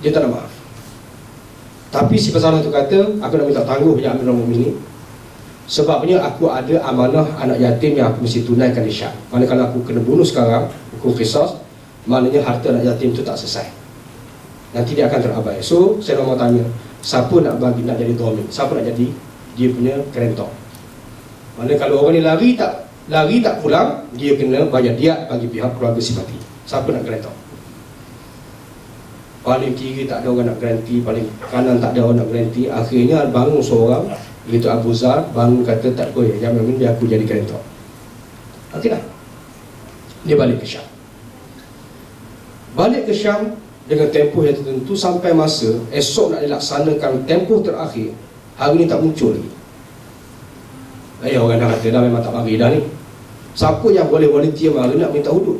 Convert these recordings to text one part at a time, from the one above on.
Dia tak nak maaf. Tapi si pesanan tu kata Aku nak minta tangguh ya Amirul Mukminin Sebabnya aku ada amanah anak yatim yang aku mesti tunaikan di syak Mana kalau aku kena bunuh sekarang Hukum kisah Maknanya harta anak yatim tu tak selesai. Nanti dia akan terabai. So saya nak tanya Siapa nak bagi nak jadi domin? Siapa nak jadi dia punya kerentok? Mana kalau orang ni lari tak Lari tak pulang Dia kena bayar diat bagi pihak keluarga si mati Siapa nak kerentok Paling kiri tak ada orang nak garanti Paling kanan tak ada orang nak garanti Akhirnya bangun seorang Iaitu Abu Zar Bangun kata tak boleh Yang memang dia aku jadi kerentok Okeylah Dia balik ke Syam. Balik ke Syam Dengan tempoh yang tertentu Sampai masa Esok nak dilaksanakan tempoh terakhir Hari ni tak muncul lagi. Eh orang dah kata dah memang tak mari dah ni. Siapa yang boleh volunteer mari nak minta hudud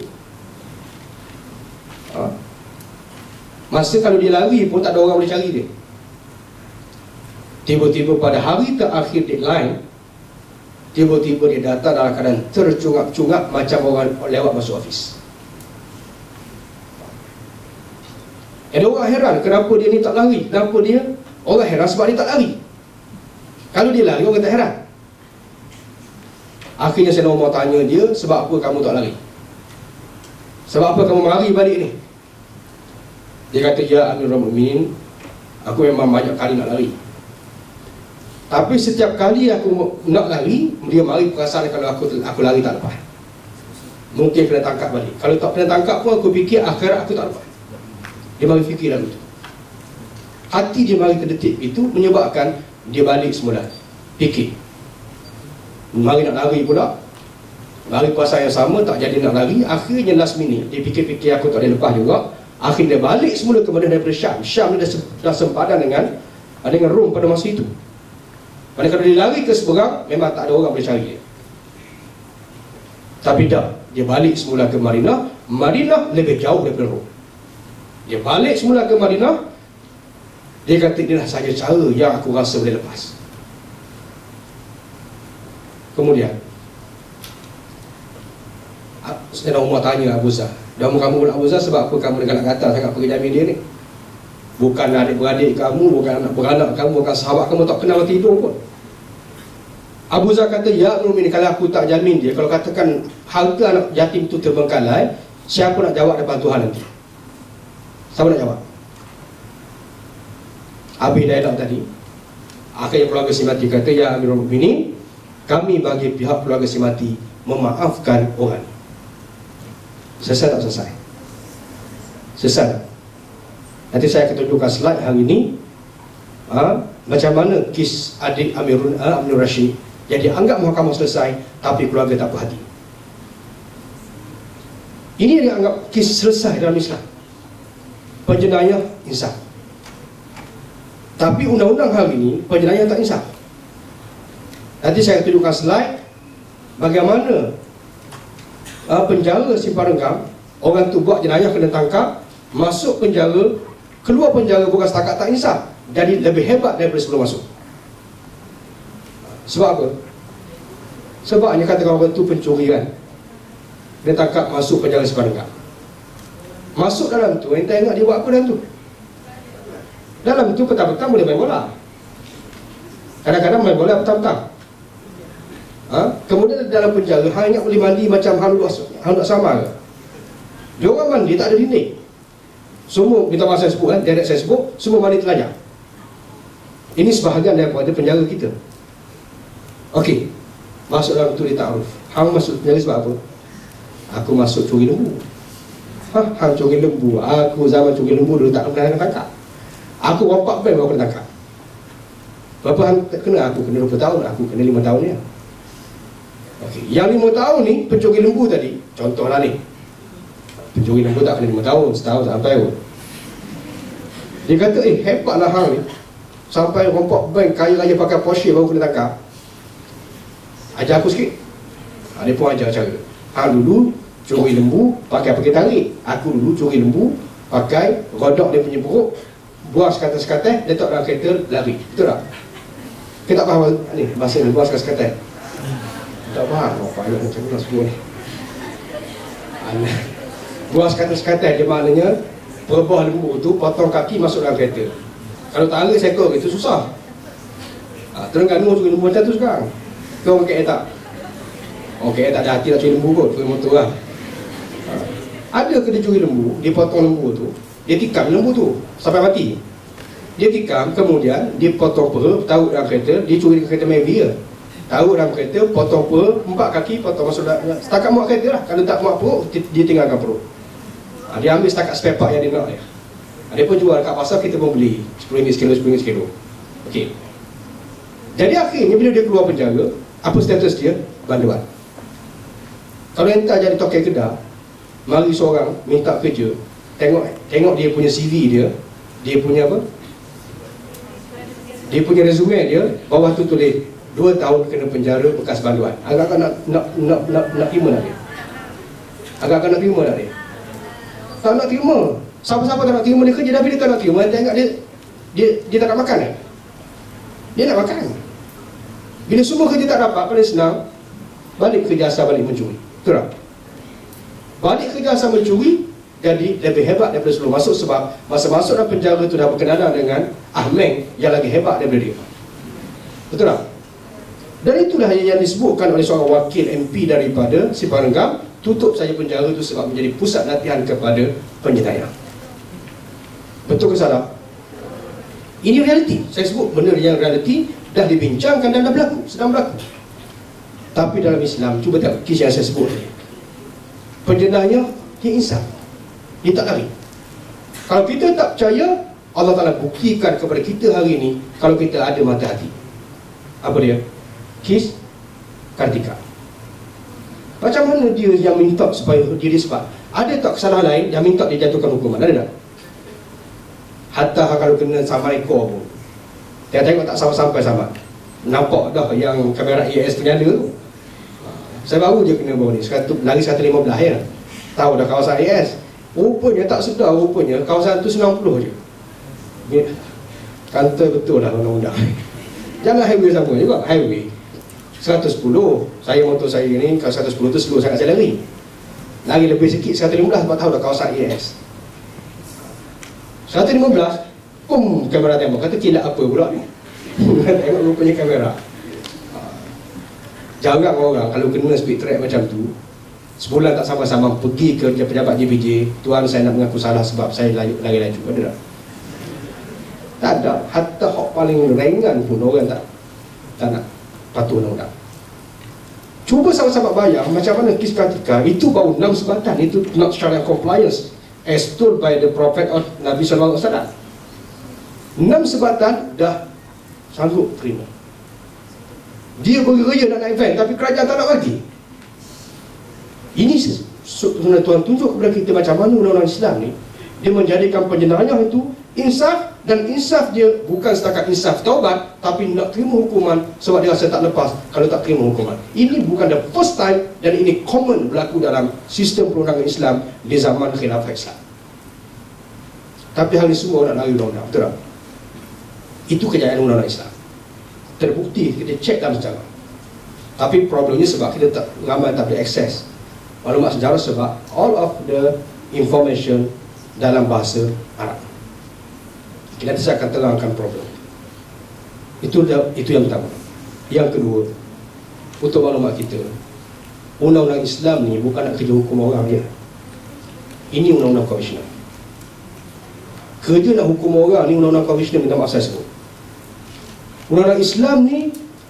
Masa kalau dia lari pun tak ada orang boleh cari dia. Tiba-tiba pada hari terakhir deadline Tiba-tiba dia datang dalam keadaan tercungap-cungap Macam orang lewat masuk ofis. Ada orang heran kenapa dia ni tak lari Kenapa dia? Orang heran sebab dia tak lari. Kalau dia lari orang tak heran. Akhirnya saya nak tanya dia Sebab apa kamu tak lari? Sebab apa kamu lari balik ni dia kata, Ya Amirul Mukminin, Aku memang banyak kali nak lari. Tapi setiap kali aku nak lari Dia mari perasaan kalau aku aku lari tak lepas. Mungkin kena tangkap balik. Kalau tak kena tangkap pun aku fikir akhirat aku tak lepas. Dia mari fikir lagu tu Hati dia mari terdetik. Itu Menyebabkan dia balik semula. Fikir. Mari nak lari pula. Lari perasaan yang sama tak jadi nak lari. Akhirnya last minute Dia fikir-fikir aku tak boleh lepas juga Akhirnya balik semula kepada daripada Syam. Syam ni dah, dah sempadan dengan Dengan Rom pada masa itu. Pada kalau dia lari ke seberang Memang tak ada orang boleh cari dia. Tapi tak Dia balik semula ke Madinah. Madinah lebih jauh daripada Rom. Dia balik semula ke Madinah Dia kata inilah saja cara yang aku rasa boleh lepas. Kemudian Saya nak Umar tanya Abu Zah dan kamu pula Abu Zar sebab apa kamu dengan nak kata sangat pergi jamin dia ni Bukan adik-beradik kamu, bukan anak beranak kamu, bukan sahabat kamu tak kenal tidur pun Abu Zar kata, Ya Nurmin, kalau aku tak jamin dia Kalau katakan harta anak yatim tu terbengkalai Siapa nak jawab depan Tuhan nanti? Siapa nak jawab? Habis dialog tadi Akhirnya keluarga si mati kata Ya Amirul Mukminin Kami bagi pihak keluarga si mati Memaafkan orang Selesai tak selesai? Selesai tak? Nanti saya akan tunjukkan slide hari ini ha? Macam mana kis adik Amirul, uh, Amirul Rashid Yang dianggap mahkamah selesai Tapi keluarga tak berhati Ini yang dianggap kis selesai dalam Islam Penjenayah insaf Tapi undang-undang hari ini Penjenayah tak insaf Nanti saya akan tunjukkan slide Bagaimana uh, penjara si Parenggam orang tu buat jenayah kena tangkap masuk penjara keluar penjara bukan setakat tak insaf jadi lebih hebat daripada sebelum masuk. Sebab apa? sebabnya katakan orang tu pencuri kan dia tangkap masuk penjara si Parenggam masuk dalam tu ente ingat dia buat apa dalam tu? Dalam tu petang-petang boleh main bola. Kadang-kadang main bola petang-petang ha? Kemudian dalam penjara Hanya boleh mandi macam hang nak sama ke Dia mandi tak ada dinding. Semua minta masa saya sebut kan Direct saya sebut Semua mandi telajak Ini sebahagian daripada penjara kita. Okey. Masuk dalam tu dia ta'aruf. Hang masuk penjara sebab apa? Aku masuk curi lembu. Hah, hang curi lembu. Aku zaman curi lembu dulu tak pernah tangkap. Aku rompak bank baru kena tangkap. Berapa hang kena? Aku kena 20 tahun Aku kena 5 tahun ni Okay. Yang lima tahun ni pencuri lembu tadi. Contohlah ni. Pencuri lembu tak kena lima tahun Setahun sampai pun Dia kata eh hebatlah hang ni. Sampai rompak bank kaya raya pakai Porsche baru kena tangkap. Ajar aku sikit. Ha, Dia pun ajar cara. Hang dulu curi lembu pakai pakai tarik. Aku dulu curi lembu pakai rodok dia punya buruk Buang sekatan-sekatan Letak dalam kereta lari. Betul tak? Kita tak faham ni bahasa ni buang sekatan-sekatan tak faham apa ayat macam mana sebut? Ni Buat sekata-sekata dia maknanya perebah lembu tu potong kaki masuk dalam kereta. Kalau tak ada seekor itu susah. Ha, Terengganu curi lembu macam tu sekarang. Kau orang KL tak? KL tak ada hati nak curi lembu kot curi motor lah. Ha. ada kena curi lembu dia potong lembu tu dia tikam lembu tu sampai mati. Dia tikam kemudian dia potong perut taruh dalam kereta dia curi kereta Mavi. Taruh dalam kereta potong perut empat kaki potong masuk dalam setakat muat kereta lah. Kalau tak muat perut dia tinggalkan perut. Ha, dia ambil setakat spare part yang dia nak dia ha, dia pun jual kat pasar kita pun beli. 10 ringgit sekilo 10 ringgit sekilo. Ok jadi akhirnya bila dia keluar penjara apa status dia? banduan. Kalau entah jadi tokai kedah mari seorang minta kerja tengok tengok dia punya CV dia dia punya apa? Dia punya resume dia bawah tu tulis 2 tahun kena penjara bekas banduan. Agak-agak nak nak nak nak, nak terima nak dia. Agak-agak nak terima nak dia. Tak nak terima. Siapa-siapa tak nak terima dia kerja tapi dia tak nak terima dia ingat dia dia, dia tak nak makan kan dia nak makan. Bila semua kerja tak dapat paling senang balik kerja asal balik mencuri. Betul tak? Balik kerja asal mencuri jadi lebih hebat daripada sebelum masuk sebab masa masuk dalam penjara itu dah berkenalan dengan Ahmeng yang lagi hebat daripada dia. Betul tak? Dan itulah yang disebutkan oleh seorang wakil MP daripada Simpang Renggam tutup saja penjara itu sebab menjadi pusat latihan kepada penjenayah betul ke salah? ini realiti. Saya sebut benda yang realiti dah dibincangkan dan dah berlaku sedang berlaku. Tapi dalam Islam cuba tengok kisah yang saya sebut penjenayah dia insaf dia tak lari. Kalau kita tak percaya Allah Ta'ala buktikan kepada kita hari ini kalau kita ada mata hati. Apa dia? Kis kartika. Macam mana dia yang minta supaya dia disebab? Ada tak kesalahan lain yang minta dia jatuhkan hukuman? Ada tak? hatta kalau kena sama ekor pun. Dia tengok tak sampai-sampai sama. Nampak dah yang kamera ES ternyata tu. Saya baru je kena bawa ni. Lari 115 ya? Tahu dah kawasan ES Rupanya tak sedar rupanya kawasan tu 90 je. Kanta betul lah undang-undang. Jangan highway sama juga, highway. 110, saya motor saya ni kalau 110 tu slow sangat saya lari. Lari lebih sikit 115 sebab tahu dah kawasan ES. 115, pum kamera tembak. Kata kilat apa pula ni? Tengok rupanya kamera. Jarang orang kalau kena speed track macam tu sebulan tak sama-sama pergi ke pejabat JPJ tuan saya nak mengaku salah sebab saya lari, lari laju ada tak? tak ada hatta hak paling ringan pun orang tak tak nak patuh undang-undang cuba sama-sama bayang macam mana kes pratika itu baru 6 sebatan itu not syariah compliance as told by the prophet of Nabi SAW 6 sebatan dah sanggup terima. Dia bergerak nak event tapi kerajaan tak nak bagi. Ini sebenarnya Tuhan tunjuk kepada kita macam mana undang-undang Islam ni dia menjadikan penjenayah itu insaf dan insaf dia bukan setakat insaf taubat tapi nak terima hukuman sebab dia rasa tak lepas kalau tak terima hukuman. Ini bukan the first time dan ini common berlaku dalam sistem perundangan Islam di zaman khilafah Islam. Tapi hal ini semua nak lari undang-undang betul tak? itu kejayaan undang-undang Islam. Terbukti kita cek dalam sejarah. Tapi problemnya sebab kita tak ramai tak boleh akses maklumat sejarah sebab all of the information dalam bahasa Arab. Nanti saya akan terangkan problem. Itu itu yang pertama. Yang kedua, untuk maklumat kita, undang-undang Islam ni bukan nak kerja hukum orang je. Ini undang-undang komisioner. Kerja nak hukum orang ni undang-undang komisioner minta maaf saya sebut. Undang-undang Islam ni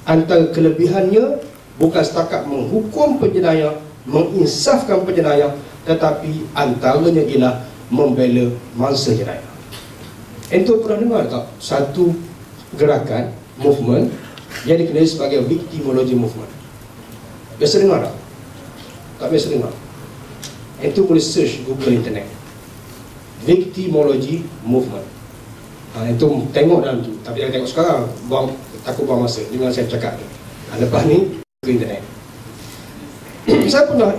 antara kelebihannya bukan setakat menghukum penjenayah menginsafkan penjenayah tetapi antaranya ialah membela mangsa jenayah Ento pernah dengar tak? Satu gerakan movement yang dikenali sebagai victimology movement. Biasa dengar tak? tak biasa dengar. Ento boleh search google internet. Victimology movement. Ha, Ento tengok dalam tu. Tapi jangan tengok sekarang buang, takut buang masa. Dengan saya cakap ha, lepas ni google internet. Saya pernah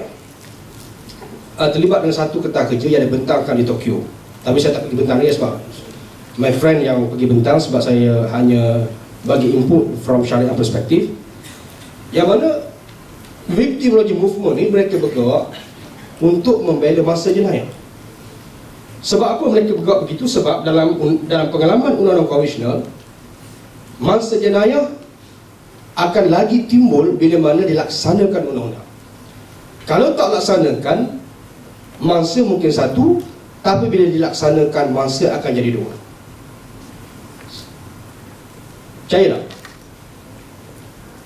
uh, terlibat dengan satu ketah kerja yang dibentangkan di Tokyo tapi saya tak pergi bentang dia sebab my friend yang pergi bentang sebab saya hanya bagi input from syariah perspektif yang mana victimology movement ni mereka bergerak untuk membela masa jenayah Sebab apa mereka berbuat begitu? Sebab dalam dalam pengalaman undang-undang konvensional, mangsa jenayah akan lagi timbul bila mana dilaksanakan undang-undang. Kalau tak laksanakan, mangsa mungkin satu, tapi bila dilaksanakan, mangsa akan jadi dua. Percayalah.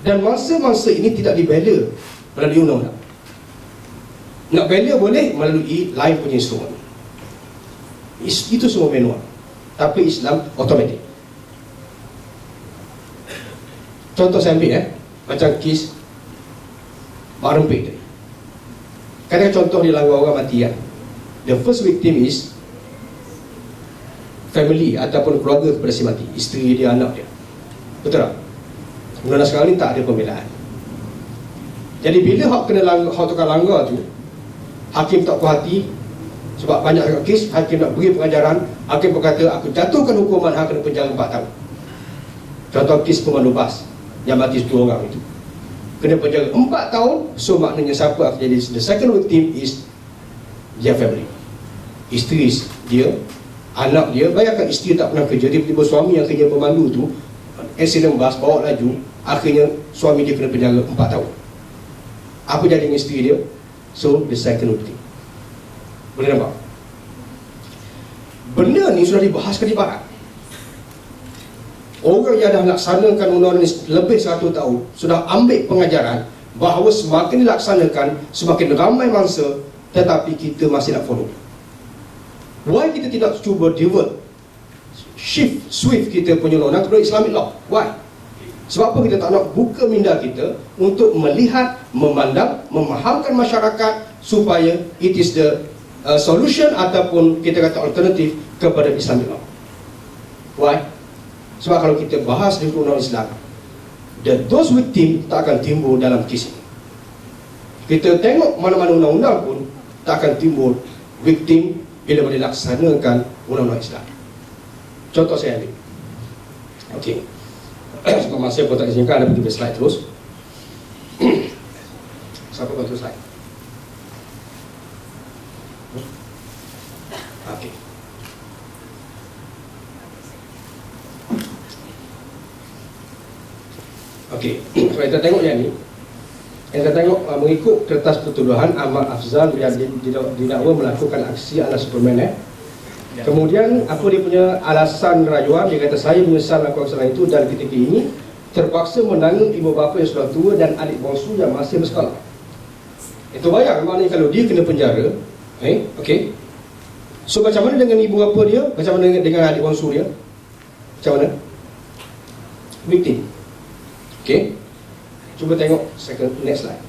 Dan mangsa-mangsa ini tidak dibela melalui undang-undang. Nak bela boleh melalui lain punya instrumen. Itu semua manual. Tapi Islam otomatik. Contoh saya ambil eh. Macam kes Barempik tadi. Kadang contoh di langgar orang mati kan. The first victim is family ataupun keluarga kepada si mati. Isteri dia, anak dia. Betul tak? Undang sekarang ni tak ada pembelaan. Jadi bila hak kena langgar, hak tukar langgar tu, hakim tak puas hati, sebab banyak sangat kes, hakim nak beri pengajaran, hakim berkata, aku jatuhkan hukuman hak kena penjara 4 tahun. Contoh kes pemandu bas, yang mati 10 orang itu. Kena penjara 4 tahun, so maknanya siapa akan jadi the second victim is dia family. Isteri dia, anak dia, bayangkan isteri tak pernah kerja, tiba-tiba suami yang kerja pemandu tu, accident bas, bawa laju, akhirnya suami dia kena penjara 4 tahun. Apa jadi dengan isteri dia? So, the second victim. Boleh nampak? Benda ni sudah dibahaskan di barat. Orang yang dah laksanakan undang-undang ini lebih satu tahun sudah ambil pengajaran bahawa semakin dilaksanakan, semakin ramai mangsa tetapi kita masih nak follow. Why kita tidak cuba divert shift, swift kita punya undang-undang kepada Islamic law? Why? Sebab apa kita tak nak buka minda kita untuk melihat, memandang, memahamkan masyarakat supaya it is the uh, solution ataupun kita kata alternatif kepada Islamic law. Why? Sebab kalau kita bahas di undang Islam, the those victim tak akan timbul dalam kes ini. Kita tengok mana-mana undang-undang pun tak akan timbul victim bila boleh laksanakan undang-undang Islam. Contoh saya ambil. Okey. Sebab masa pun tak izinkan, ada pergi slide terus. Siapa bantu slide? Okey. Kalau kita tengok yang ni Yang kita tengok uh, mengikut kertas pertuduhan Ahmad Afzal yang didakwa melakukan aksi ala Superman eh. Ya. Kemudian apa dia punya alasan rayuan? Dia kata saya menyesal melakukan kesalahan itu Dan ketika ini terpaksa menanggung ibu bapa yang sudah tua Dan adik bongsu yang masih bersekolah. Itu bayang maknanya kalau dia kena penjara eh, okay. So macam mana dengan ibu bapa dia? Macam mana dengan adik bongsu dia? Macam mana? Victim. Okay Cuba tengok second next slide